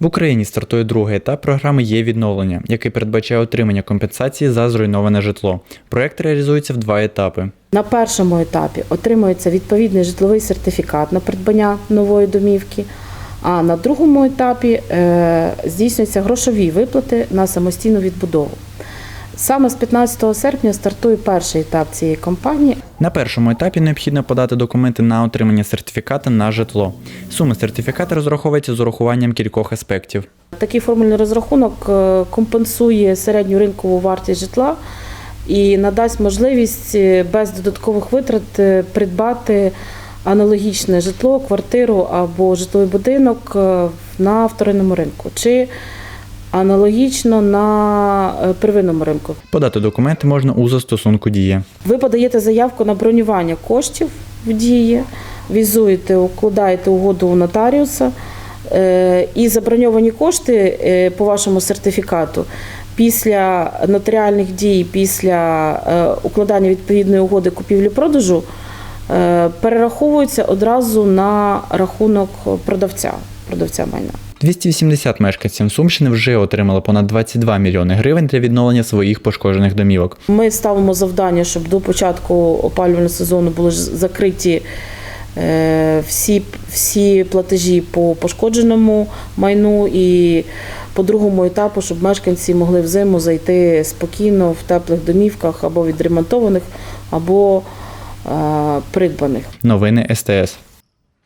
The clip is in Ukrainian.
В Україні стартує другий етап програми є відновлення, який передбачає отримання компенсації за зруйноване житло. Проект реалізується в два етапи. На першому етапі отримується відповідний житловий сертифікат на придбання нової домівки. А на другому етапі е, здійснюються грошові виплати на самостійну відбудову. Саме з 15 серпня стартує перший етап цієї кампанії. На першому етапі необхідно подати документи на отримання сертифіката на житло. Сума сертифіката розраховується з урахуванням кількох аспектів. Такий формульний розрахунок е, компенсує середню ринкову вартість житла і надасть можливість е, без додаткових витрат е, придбати аналогічне житло, квартиру або житловий будинок на вторинному ринку чи аналогічно на е, первинному ринку. Подати документи можна у застосунку Дія. Ви подаєте заявку на бронювання коштів в дії, візуєте, укладаєте угоду у нотаріуса, е, і заброньовані кошти е, по вашому сертифікату після нотаріальних дій, після укладання відповідної угоди купівлі-продажу перераховуються одразу на рахунок продавця, продавця майна. 280 мешканців Сумщини вже отримали понад 22 мільйони гривень для відновлення своїх пошкоджених домівок. Ми ставимо завдання, щоб до початку опалювального сезону були закриті е, всі, всі платежі по пошкодженому майну і по другому етапу, щоб мешканці могли взиму зайти спокійно в теплих домівках або відремонтованих, або е, придбаних. Новини СТС.